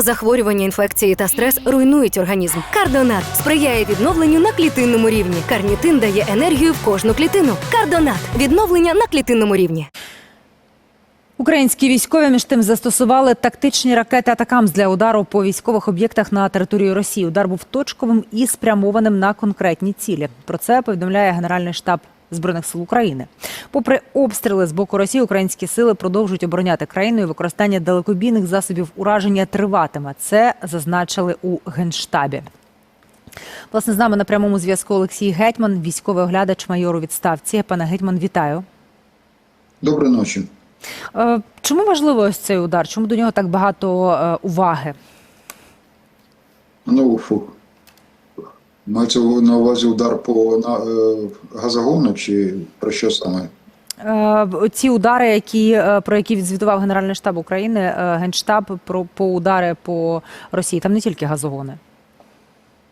Захворювання, інфекції та стрес руйнують організм. Кардонат сприяє відновленню на клітинному рівні. Карнітин дає енергію в кожну клітину. Кардонат відновлення на клітинному рівні. Українські військові між тим застосували тактичні ракети Атакамс для удару по військових об'єктах на території Росії. Удар був точковим і спрямованим на конкретні цілі. Про це повідомляє Генеральний штаб збройних сил України. Попри обстріли з боку Росії, українські сили продовжують обороняти країну. і Використання далекобійних засобів ураження триватиме. Це зазначили у генштабі. Власне, з нами на прямому зв'язку Олексій Гетьман, військовий оглядач майор у відставці. Пане Гетьман, вітаю. Доброї ночі. Е, Чому важливий ось цей удар? Чому до нього так багато е, уваги? Ну, фу. Мається на увазі удар по на, е, газогону чи про що саме? Е, Ці удари, які е, про які відзвітував Генеральний штаб України, е, генштаб про по удари по Росії. Там не тільки газогони.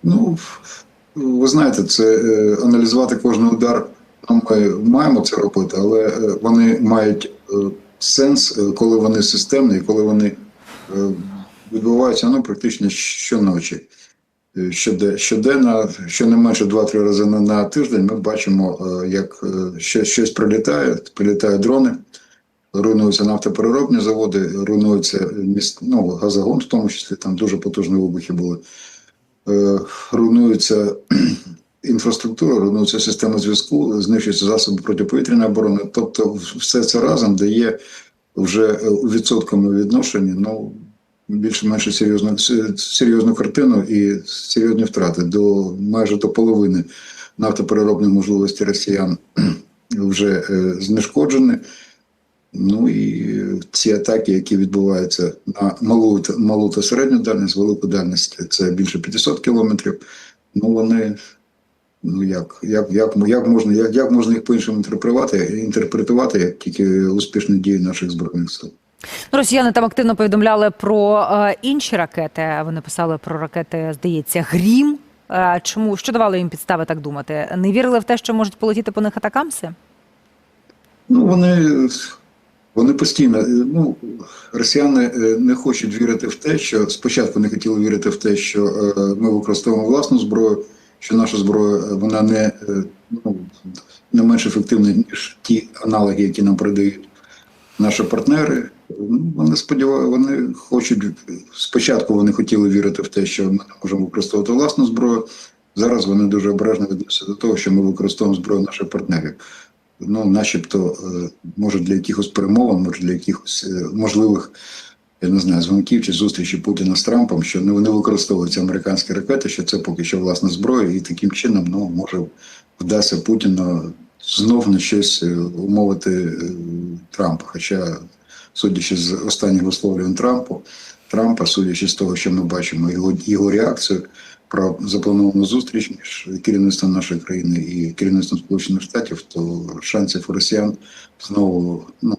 Ну, ви знаєте, це аналізувати кожен удар. ну, Ми маємо це робити, але вони мають сенс, коли вони системні, коли вони відбуваються ну, практично щоночі. Е, Щоде, щоденно, щонайменше 2-3 рази на, тиждень ми бачимо, е, як е, щось прилітає, прилітають дрони, руйнуються нафтопереробні заводи, руйнуються міст, ну, газогон, в тому числі там дуже потужні вибухи були. Руйнується інфраструктура, руйнується система зв'язку, знищуються засоби протиповітряної оборони. Тобто, все це разом дає вже у відсотковому відношенні ну, більш-менш серйозну, серйозну картину і серйозні втрати до майже до половини нафтопереробної можливості росіян вже е, знешкоджені. Ну і ці атаки, які відбуваються на малу, малу та середню дальність, велику дальність, це більше 500 кілометрів. Ну вони ну як, як, як, як можна як, як можна їх по-іншому інтерпретувати, інтерпретувати як тільки успішні дії наших збройних сил? Росіяни там активно повідомляли про е, інші ракети. Вони писали про ракети, здається, Грім. Е, чому що давало їм підстави так думати? Не вірили в те, що можуть полетіти по них атакамси? Ну, вони, вони постійно, е, ну, росіяни не хочуть вірити в те, що спочатку не хотіли вірити в те, що ми використовуємо власну зброю, що наша зброя вона не, ну, не менш ефективна, ніж ті аналоги, які нам передають наші партнери. Ну, Вони сподіваються, вони хочуть спочатку вони хотіли вірити в те, що ми не можемо використовувати власну зброю. Зараз вони дуже обережно відносяться до того, що ми використовуємо зброю наших партнерів ну, начебто, е, може для якихось перемовин, може для якихось е, можливих, я не знаю, дзвонків чи зустрічі Путіна з Трампом, що не вони використовуються американські ракети, що це поки що власна зброя, і таким чином ну, може вдасться Путіну знов на щось е, умовити е, Трампа. Хоча, судячи з останніх висловлювань Трампу, Трампа, судячи з того, що ми бачимо, його, його реакцію про заплановану зустріч між керівництвом нашої країни і керівництвом Сполучених Штатів, то шансів росіян знову ну,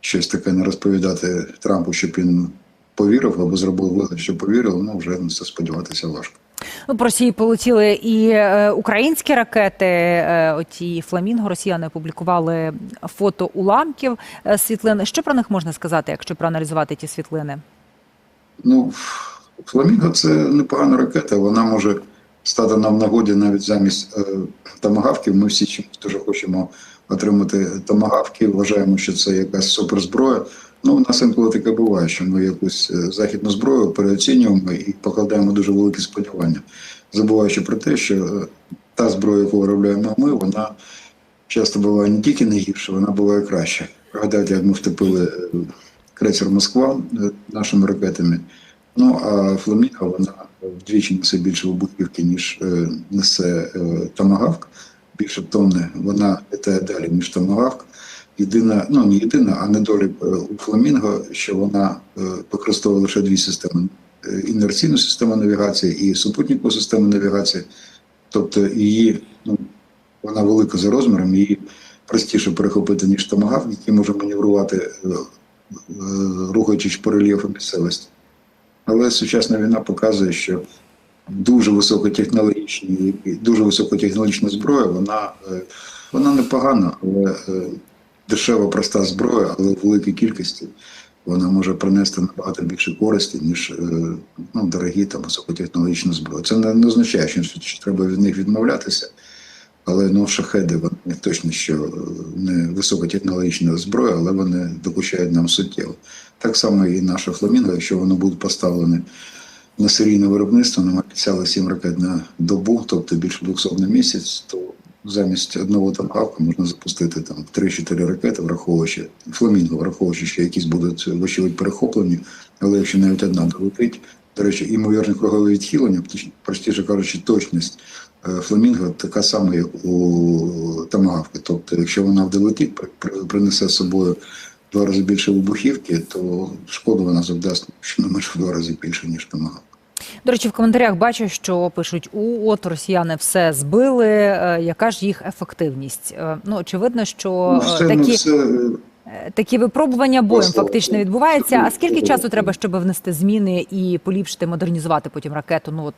щось таке не розповідати Трампу, щоб він повірив або зробив вигляд, що повірив, ну вже на це сподіватися важко. Ну, по Росії полетіли і е, українські ракети. Е, оті фламінго росіяни опублікували фото уламків е, світлин. Що про них можна сказати, якщо проаналізувати ті світлини? Ну, Фламінго це непогана ракета, вона може стати нам нагоді навіть замість е, томагавків. Ми всі чомусь дуже хочемо отримати томагавки. Вважаємо, що це якась суперзброя. Ну, у нас інколи таке буває, що ми якусь е, західну зброю переоцінюємо і покладаємо дуже великі сподівання, забуваючи про те, що е, та зброя, яку виробляємо ми, вона часто буває не тільки не гірша, вона буває краще. Пригадайте, як ми втопили е, крейсер Москва нашими ракетами. Ну а Фламінго вона вдвічі несе більше вибухівки, ніж несе Томагавк. Більше тонни вона літає далі, ніж Томагавк. Єдина, ну не єдина, а недолік е, у Фламінго, що вона е, використовує лише дві системи: Е, інерційну систему навігації і супутникову систему навігації. Тобто її, ну, вона велика за розміром, її простіше перехопити, ніж Томагавк, який може маневрувати, рухаючись по рельєфу місцевості. Але сучасна війна показує, що дуже високотехнологічні, дуже високотехнологічна зброя, вона, вона непогана, але дешева, проста зброя, але в великій кількості вона може принести набагато більше користі, ніж е, ну, дорогі там високотехнологічні зброї. Це не, не означає, що, треба від них відмовлятися. Але ну, шахеди вони точно що е, не високотехнологічна зброя, але вони докучають нам суттєво. Так само і наша фламінго, якщо воно буде поставлене на серійне виробництво, нам обіцяли 7 ракет на добу, тобто більше 200 на місяць, то замість одного томагавка можна запустити там 3-4 ракети, враховуючи фламінго, враховуючи, що якісь будуть вочевидь перехоплені, але якщо навіть одна долетить, до речі, імовірне кругове відхилення, простіше кажучи, точність е, фламінго така сама, як у томагавки. Тобто, якщо вона долетить, при- при- принесе з собою два рази більше вибухівки, то шкоду вона завдасть щонайменше в два рази більше, ніж томагавка. До речі, в коментарях бачу, що пишуть: у от росіяни все збили. е, Яка ж їх ефективність? Е, Ну очевидно, що Ну, е, ну, такі, все, такі випробування боєм фактично відбуваються. А скільки часу треба, щоб внести зміни і поліпшити, модернізувати потім ракету? Ну от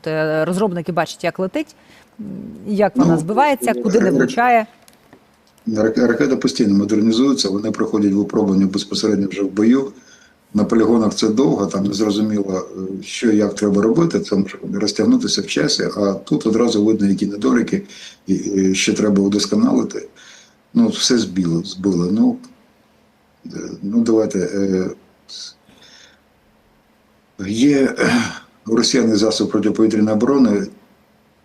розробники бачать, як летить, як вона Ну, збивається, куди не влучає. Рак- Ракети постійно модернізуються, вони проходять випробування безпосередньо вже в бою. На полігонах це довго, там не зрозуміло, е, що і як треба робити, це може розтягнутися в часі, а тут одразу видно, які недоліки, що треба удосконалити. Ну, все збило, збило. Ну, е, ну давайте. е, Є е, у росіян засоб протиповітряної оборони,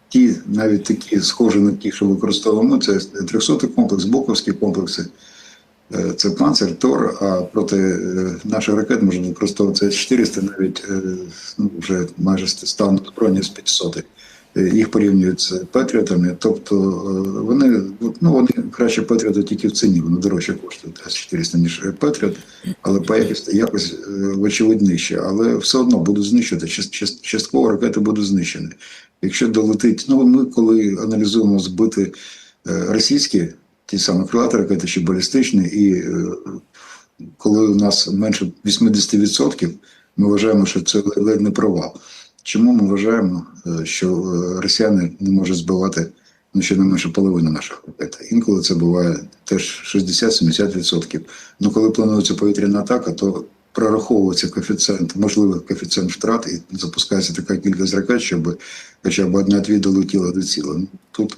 ті, навіть такі схожі на ті, що використовуємо, це 300 комплекс, Боковські комплекси, це панцир, Тор, а проти е, наших ракет можна використовувати 400, навіть е, ну, вже майже стану збройні з 500. Е, Їх порівнюють з Петріотами, тобто е, вони, ну, вони краще Петріоти тільки в ціні, вони дорожче коштують С-400, ніж Петріот, але по якось е, вочевидь нижче, але все одно будуть знищувати, Част- част- частково ракети будуть знищені. Якщо долетить, ну ми коли аналізуємо збити е, російські ті самі крилаті ракети чи балістичні, і е, коли у нас менше 80%, ми вважаємо, що це ледь не провал. Чому ми вважаємо, е, що е, росіяни не можуть збивати ну, щонайменше половину наших ракет? Інколи це буває теж 60-70%. Ну коли планується повітряна атака, то прораховується коефіцієнт, можливий коефіцієнт втрат, і запускається така кількість ракет, щоб хоча б одна-дві долетіла до ціла. Тут,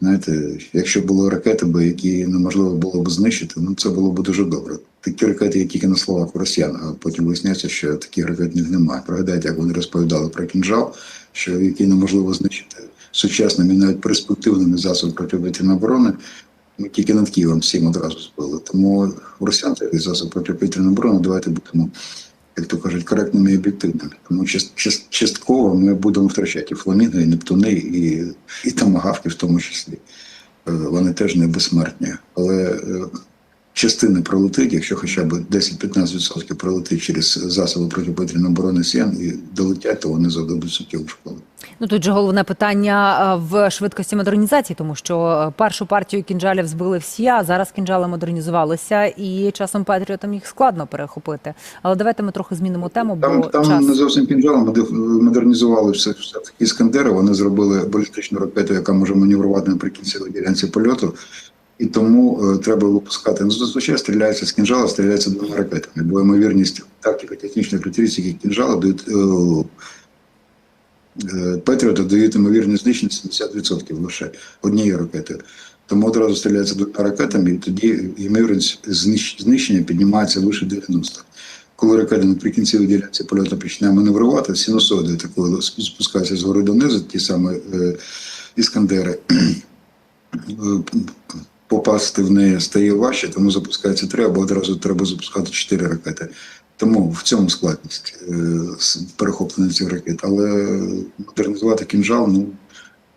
знаєте, якщо були ракети, би, які неможливо було б знищити, ну це було б дуже добре. Такі ракети є тільки на словах росіян, а потім виясняється, що таких ракет немає. Пригадайте, як вони розповідали про кінжал, що який неможливо знищити сучасними, навіть перспективними засобами протиповітряної оборони. Ми тільки над Києвом всім одразу збили. Тому росіян цей засоб протиповітряної оборони давайте будемо, як то кажуть, коректними і об'єктивними. Тому част- част- частково ми будемо втрачати і фламінго, і нептуни, і, і тамагавки в тому числі. Е, Вони теж не безсмертні. Але частина пролетить, якщо хоча б 10-15% пролетить через засоби протиповітряної оборони Сіян і долетять, то вони завдадуть суттєву шкоду. Ну тут же головне питання е, в швидкості модернізації, тому що е, першу партію кінжалів збили всі, а зараз кінжали модернізувалися, і часом Петріотам їх складно перехопити. Але давайте ми трохи змінимо тему, бо Там, там час не зовсім кінжалом модернізували все, все таки іскандери. Вони зробили балістичну ракету, яка може маневрувати наприкінці ділянці польоту. І тому е, треба випускати. Ну, зазвичай стріляється з кінжала, стріляється двома ракетами, бо ймовірність тактика технічних характеристики кінжала дають е, е, Петріота дають ймовірність знищення 70% лише однією ракетою. Тому одразу стріляється двома ракетами, і тоді ймовірність знищення піднімається лише 90. Коли ракета наприкінці ділянці польоту починає маневрувати, синусоїди такої спускаються згори донизу, ті самі е, іскандери. Попасти в неї стає важче, тому запускається три, або одразу треба запускати чотири ракети. Тому в цьому складність е, перехоплення цих ракет. Але модернізувати кінжал, ну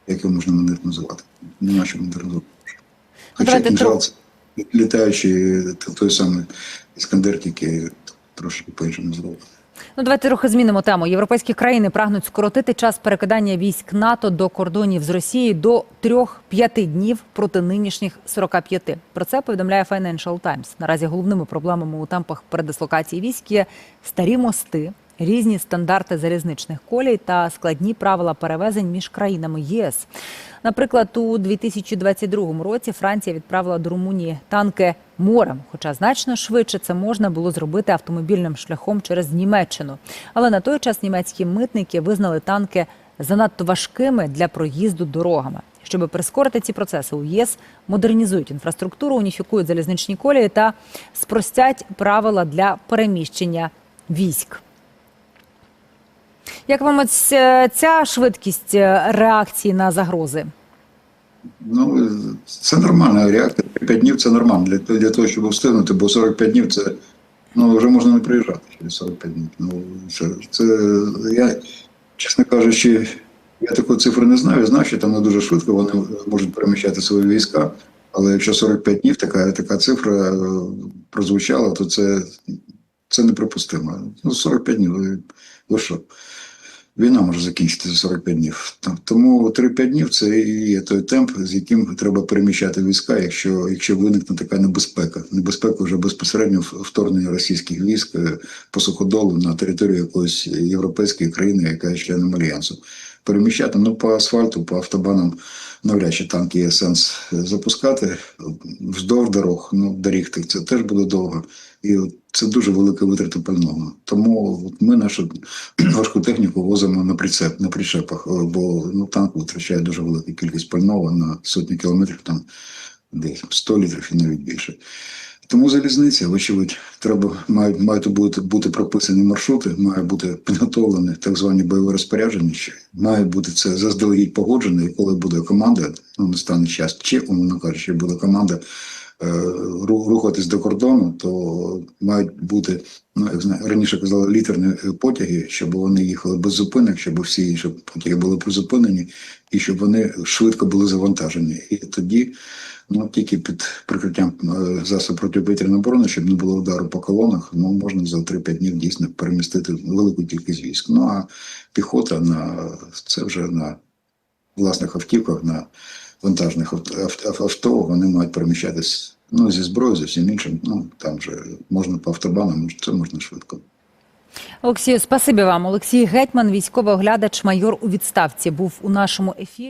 як його можна модернізувати? Нема що модернізувати. Хоча Давайте кінжал це літаючий той самий іскандер, тільки трошки по-іншому зроблений. Ну, давайте трохи змінимо тему. Європейські країни прагнуть скоротити час перекидання військ НАТО до кордонів з Росією до 3-5 днів проти нинішніх 45. Про це повідомляє Financial Times. Наразі головними проблемами у темпах передислокації військ є старі мости, різні стандарти залізничних колій та складні правила перевезень між країнами ЄС. Наприклад, у 2022 році Франція відправила до Румунії танки морем, хоча значно швидше це можна було зробити автомобільним шляхом через Німеччину. Але на той час німецькі митники визнали танки занадто важкими для проїзду дорогами. Щоб прискорити ці процеси, у ЄС модернізують інфраструктуру, уніфікують залізничні колії та спростять правила для переміщення військ. Як вам е, ця швидкість е, реакції на загрози? Ну, це нормальна реакція. 5 днів це нормально для, для того, щоб встигнути, бо 45 днів це ну, вже можна не приїжджати через 45 днів. Ну, це, це я, чесно кажучи, я такої цифри не знаю. Я знаю, що там не дуже швидко вони можуть переміщати свої війська. Але якщо 45 днів така, така цифра е, прозвучала, то це, це неприпустимо. Ну, 45 днів. Ви що? Війна може закінчитися за 45 днів. Тому 3-5 днів це і є той темп, з яким треба переміщати війська, якщо, якщо виникне така небезпека. Небезпека вже безпосередньо вторгнення російських військ е, по суходолу на територію якоїсь європейської країни, яка є членом альянсу. Переміщати ну по асфальту, по автобанам навряд чи танки є сенс запускати вздовж дорог. Ну доріг це теж буде довго. І це дуже велика витрата пального. Тому ми нашу важку техніку возимо на прицеп, на причепах, бо ну, танк витрачає дуже велику кількість пального на сотні кілометрів, там десь 100 літрів і навіть більше. Тому залізниця, вочевидь, треба мають, мають бути, бути прописані маршрути, має бути підготовлені так звані бойові розпорядження. Ще має бути це заздалегідь погоджено, і коли буде команда, ну настане час, чи умовно кажучи, буде команда е, ру- рухатись до кордону, то мають бути, ну як знаю, раніше казали, літерні потяги, щоб вони їхали без зупинок, щоб всі інші потяги були призупинені, і щоб вони швидко були завантажені. І тоді, ну тільки під прикриттям е, засоб протиповітряної оборони, щоб не було удару по колонах, ну можна за 3-5 днів дійсно перемістити велику кількість військ. Ну а піхота на це вже на власних автівках, на вантажних авт- авт- авто, вони мають переміщатись ну, зі зброєю, зі всім іншим. Ну там вже можна по автобанам, це можна швидко. Олексію, спасибі вам. Олексій Гетьман, військовий оглядач, майор у відставці, був у нашому ефірі.